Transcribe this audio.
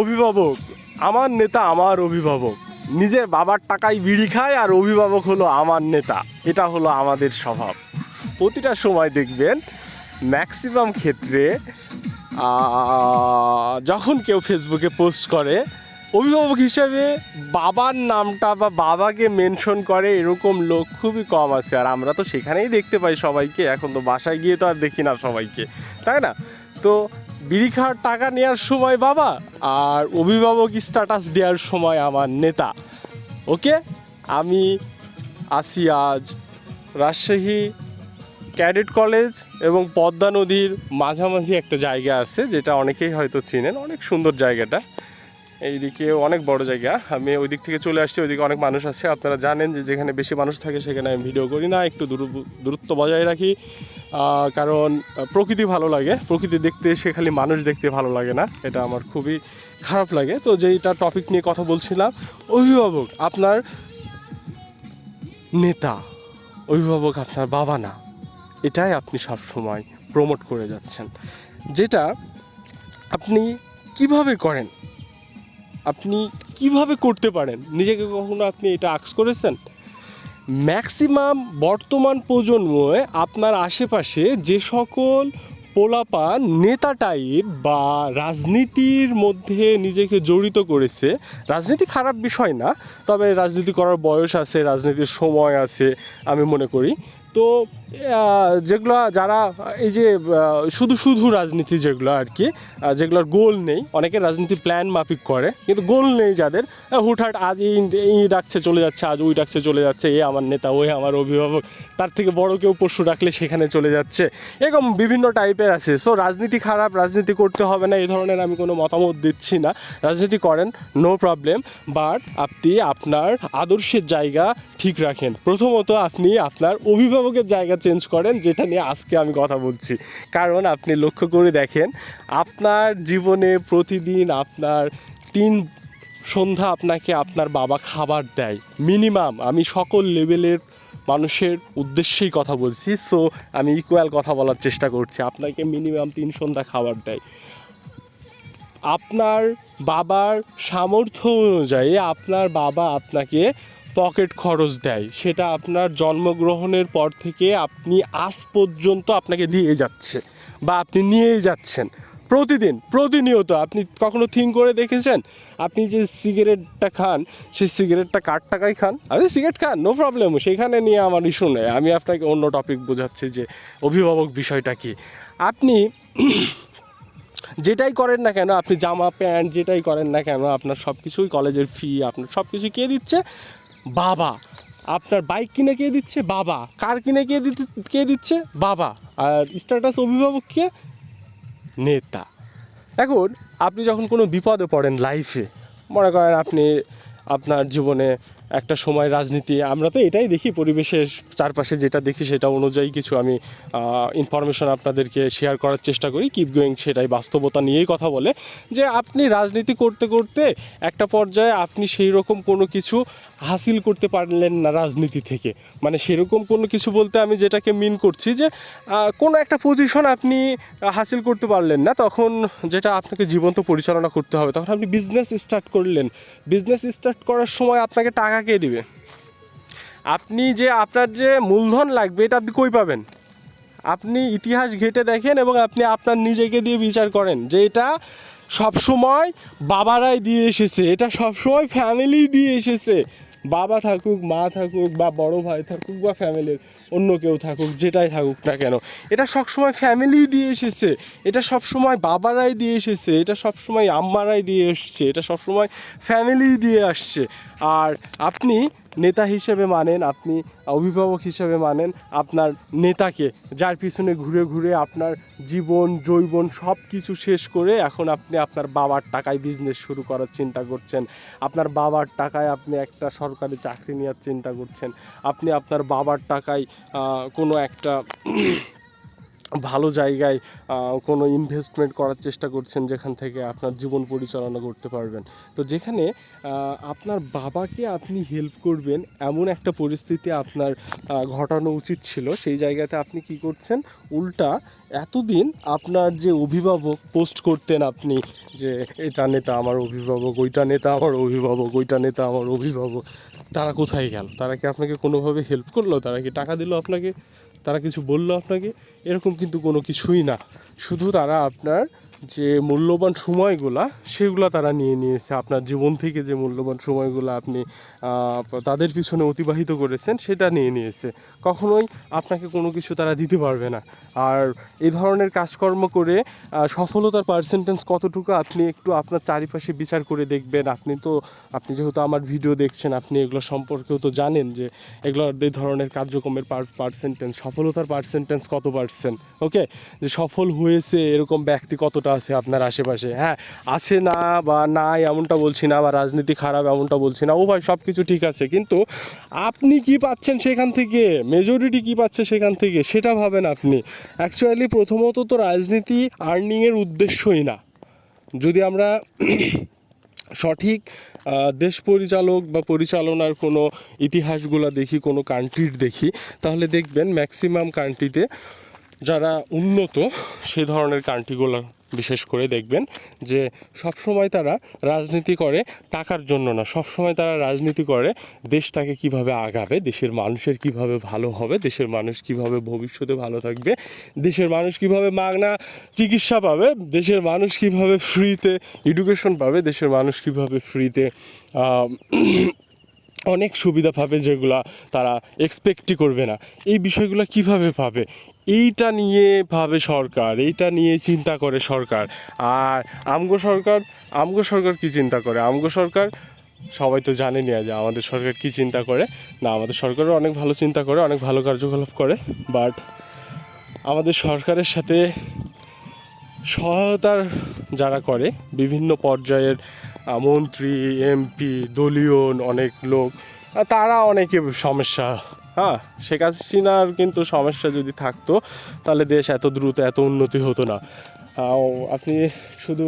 অভিভাবক, আমার নেতা আমার অভিভাবক। নিজের বাবার টাকায় বিড়ি খায় আর অভিভাবক হলো আমার নেতা। এটা হলো আমাদের স্বভাব। প্রতিটা সময় দেখবেন ম্যাক্সিমাম ক্ষেত্রে যখন কেউ ফেসবুকে পোস্ট করে, অভিভাবক হিসাবে বাবার নামটা বা বাবাকে মেনশন করে এরকম লোক খুবই কম আছে। আর আমরা তো সেখানেই দেখতে পাই সবাইকে। এখন তো বাসায় গিয়ে তো আর দেখি না সবাইকে। তাই না? তো বিড়ি খাওয়ার টাকা নেওয়ার সময় বাবা আর অভিভাবক স্ট্যাটাস দেওয়ার সময় আমার নেতা। ওকে? আমি আসি আজ রাজশাহী ক্যাডেট কলেজ এবং পদ্মা নদীর মাঝামাঝি একটা জায়গা আছে, যেটা অনেকেই হয়তো চিনেন। অনেক সুন্দর জায়গাটা। এইদিকে অনেক বড় জায়গা। আমি ওই দিক থেকে চলে আসছি, ওইদিকে অনেক মানুষ আছে। আপনারা জানেন যে যেখানে বেশি মানুষ থাকে, সেখানে আমি ভিডিও করি না। একটু দূর- দূরত্ব বজায় রাখি। কারণ প্রকৃতি ভালো লাগে। প্রকৃতি দেখতে এসে খালি মানুষ দেখতে ভালো লাগে না। এটা আমার খুবই খারাপ লাগে। তো যেইটা টপিক নিয়ে কথা বলছিলাম, অভিভাবক আপনার নেতা, অভিভাবক আপনার বাবা না, এটাই আপনি সবসময় প্রমোট করে যাচ্ছেন। যেটা আপনি কীভাবে করেন? আপনি কীভাবে করতে পারেন? নিজেকে কখনো আপনি এটা আক্স করেছেন? ম্যাক্সিমাম বর্তমান প্রজন্মে আপনার আশেপাশে যে সকল পোলাপান নেতা টাইপ বা রাজনীতির মধ্যে নিজেকে জড়িত করেছে, রাজনীতি খারাপ বিষয় না, তবে রাজনীতি করার বয়স আছে, রাজনীতির সময় আছে, আমি মনে করি। তো যেগুলো যারা, এই যে শুধু শুধু রাজনীতি যেগুলো আর কি যেগুলোর গোল নেই, অনেকে রাজনীতি প্ল্যান মাফিক করে, কিন্তু গোল নেই যাদের। হুটহাট আজ এই এই ডাকছে চলে যাচ্ছে, আজ ওই ডাকছে চলে যাচ্ছে, এ আমার নেতা, ওই আমার অভিভাবক, তার থেকে বড় কেউ পশু ডাকলে সেখানে চলে যাচ্ছে। এরকম বিভিন্ন টাইপের আছে। সো রাজনীতি খারাপ, রাজনীতি করতে হবে না, এই ধরনের আমি কোনো মতামত দিচ্ছি না। রাজনীতি করেন নো প্রবলেম বাট আপনি আপনার আদর্শের জায়গা ঠিক রাখেন। প্রথমত আপনি আপনার অভিভাবকের জায়গা চেঞ্জ করেন, যেটা নিয়ে আজকে আমি কথা বলছি। কারণ আপনি লক্ষ্য করে দেখেন, আপনার জীবনে প্রতিদিন আপনার তিন সন্ধ্যা আপনাকে আপনার বাবা খাবার দেয়। মিনিমাম আমি সকল লেভেলের মানুষের উদ্দেশ্যেই কথা বলছি সো আমি ইকুয়াল কথা বলার চেষ্টা করছি। আপনাকে মিনিমাম তিন সন্ধ্যা খাবার দেয়। আপনার বাবার সামর্থ্য অনুযায়ী আপনার বাবা আপনাকে পকেট খরচ দেয়। সেটা আপনার জন্মগ্রহণের পর থেকে আপনি আজ পর্যন্ত আপনাকে দিয়ে যাচ্ছে বা আপনি নিয়েই যাচ্ছেন। প্রতিদিন, প্রতিনিয়ত আপনি কখনো থিঙ্ক করে দেখেছেন? আপনি যে সিগারেটটা খান, সেই সিগারেটটা কার টাকায় খান? আরে সিগারেট খান নো প্রবলেম সেখানে নিয়ে আমার ইস্যু নেই। আমি আপনাকে অন্য টপিক বোঝাচ্ছি যে অভিভাবক বিষয়টা কি। আপনি যেটাই করেন না কেন, আপনি জামা, প্যান্ট, যেটাই করেন না কেন, আপনার সব কিছুই কলেজের ফি আপনার সব কিছু কে দিচ্ছে? বাবা। আপনার বাইক কিনে কে দিচ্ছে? বাবা। কার কিনে কে দিতে, কে দিচ্ছে? বাবা। আর স্ট্যাটাস অভিভাবক কে? নেতা। এখন আপনি যখন কোনো বিপদে পড়েন লাইফে মনে করেন আপনি আপনার জীবনে একটা সময় রাজনীতি। আমরা তো এটাই দেখি পরিবেশের চারপাশে যেটা দেখি সেটা অনুযায়ী কিছু আমি ইনফরমেশন আপনাদেরকে শেয়ার করার চেষ্টা করি। কিপ গোয়িং সেটাই বাস্তবতা নিয়েই কথা বলে। যে আপনি রাজনীতি করতে করতে একটা পর্যায়ে আপনি সেই রকম কোনো কিছু হাসিল করতে পারলেন না রাজনীতি থেকে। মানে সেরকম কোনো কিছু বলতে আমি যেটাকে মিন করছি যে কোনো একটা পজিশন আপনি হাসিল করতে পারলেন না, তখন যেটা আপনাকে জীবন্ত পরিচালনা করতে হবে। তখন আপনি বিজনেস স্টার্ট করলেন। বিজনেস স্টার্ট করার সময় আপনাকে টাকা কে দিবে। আপনি যে আপনার যে মূলধন লাগবে, এটা আপনি কই পাবেন? আপনি ইতিহাস ঘেটে দেখেন এবং আপনি আপনার নিজেকে দিয়ে বিচার করেন যে এটা সবসময় বাবারাই দিয়ে এসেছে, এটা সবসময় ফ্যামিলি দিয়ে এসেছে। বাবা থাকুক, মা থাকুক বা বড় ভাই থাকুক বা ফ্যামিলির অন্য কেউ থাকুক, যেটাই থাকুক না কেন। এটা সবসময় ফ্যামিলি দিয়ে এসেছে। এটা সবসময় বাবারাই দিয়ে এসেছে। এটা সবসময় আম্মারাই দিয়ে এসছে। এটা সবসময় ফ্যামিলি দিয়ে আসছে। আর আপনি নেতা হিসেবে মানেন, আপনি অভিভাবক হিসেবে মানেন, আপনার নেতাকে যার পিছনে ঘুরে ঘুরে আপনার জীবন জৈবন সব কিছু শেষ করে এখন আপনি আপনার বাবার টাকায় বিজনেস শুরু করার চিন্তা করছেন। আপনার বাবার টাকায় আপনি একটা সরকারি চাকরি নেওয়ার চিন্তা করছেন। আপনি আপনার বাবার টাকায় কোনো একটা ভালো জায়গায় কোনো ইনভেস্টমেন্ট করার চেষ্টা করছেন যেখান থেকে আপনার জীবন পরিচালনা করতে পারবেন। তো যেখানে আপনার বাবাকে আপনি হেল্প করবেন এমন একটা পরিস্থিতি আপনার ঘটানো উচিত ছিল, সেই জায়গাতে আপনি কি করছেন? উল্টা এতদিন আপনার যে অভিভাবক পোস্ট করতেন আপনি যে, এটা নেতা আমার অভিভাবক, ওইটা নেতা আমার অভিভাবক, ওইটা নেতা আমার অভিভাবক। তারা কোথায় গেল? তারা কি আপনাকে কোনোভাবে হেল্প করল? তারা কি টাকা দিল আপনাকে? তারা কিছু বলল আপনাকে এরকম কিন্তু কোনো কিছুই না। শুধু তারা আপনার যে মূল্যবান সময়গুলা সেগুলো তারা নিয়ে নিয়েছে। আপনার জীবন থেকে যে মূল্যবান সময়গুলো আপনি তাদের পিছনে অতিবাহিত করেছেন সেটা নিয়ে নিয়েছে। কখনোই আপনাকে কোনো কিছু তারা দিতে পারবে না। আর এই ধরনের কাজকর্ম করে সফলতার পার্সেন্টেজ কতটুকু আপনি একটু আপনার চারিপাশে বিচার করে দেখবেন। আপনি তো, আপনি যেহেতু আমার ভিডিও দেখছেন, আপনি এগুলো সম্পর্কেও তো জানেন যে এগুলো এই ধরনের কার্যক্রমের পার্সেন্টেজ সফলতার পার্সেন্টেজ কত পার্সেন্ট ওকে যে সফল হয়েছে এরকম ব্যক্তি কতটা আছে আপনার আশেপাশে। হ্যাঁ আছে না বা নাই এমনটা বলছি না বা রাজনীতি খারাপ এমনটা বলছি না। ও ভাই সব কিছু ঠিক আছে। কিন্তু আপনি কি পাচ্ছেন সেখান থেকে? মেজরিটি কি পাচ্ছে সেখান থেকে? সেটা ভাবেন আপনি। অ্যাকচুয়ালি প্রথমত তো রাজনীতি আর্নিংয়ের উদ্দেশ্যই না। যদি আমরা সঠিক দেশ পরিচালক বা পরিচালনার কোনো ইতিহাসগুলো দেখি, কোনো কান্ট্রির দেখি, তাহলে দেখবেন ম্যাক্সিমাম কান্ট্রিতে যারা উন্নত, সে ধরনের কান্ট্রিগুলো বিশেষ করে দেখবেন যে সবসময় তারা রাজনীতি করে টাকার জন্য না। সবসময় তারা রাজনীতি করে দেশটাকে কীভাবে আগাবে, দেশের মানুষের কীভাবে ভালো হবে, দেশের মানুষ কীভাবে ভবিষ্যতে ভালো থাকবে, দেশের মানুষ কীভাবে মাগনা চিকিৎসা পাবে, দেশের মানুষ কীভাবে ফ্রিতে এডুকেশন পাবে, দেশের মানুষ কীভাবে ফ্রিতে অনেক সুবিধা পাবে যেগুলা তারা এক্সপেক্টই করবে না। এই বিষয়গুলো কীভাবে পাবে? এইটা নিয়ে ভাবে সরকার, এইটা নিয়ে চিন্তা করে সরকার। আর আমগো সরকার আমগো সরকার কি চিন্তা করে? আমগো সরকার, সবাই তো জানে জানেনি যে আমাদের সরকার কি চিন্তা করে? না, আমাদের সরকারও অনেক ভালো চিন্তা করে, অনেক ভালো কার্যকলাপ করে বাট আমাদের সরকারের সাথে সহায়তার যারা করে, বিভিন্ন পর্যায়ের মন্ত্রী, এমপি, দলীয় অনেক লোক তারা অনেকে সমস্যা হ্যাঁ শেখ হাসিনার কিন্তু সমস্যা যদি থাকতো, তাহলে দেশ এত দ্রুত এত উন্নতি হতো না। আপনি শুধু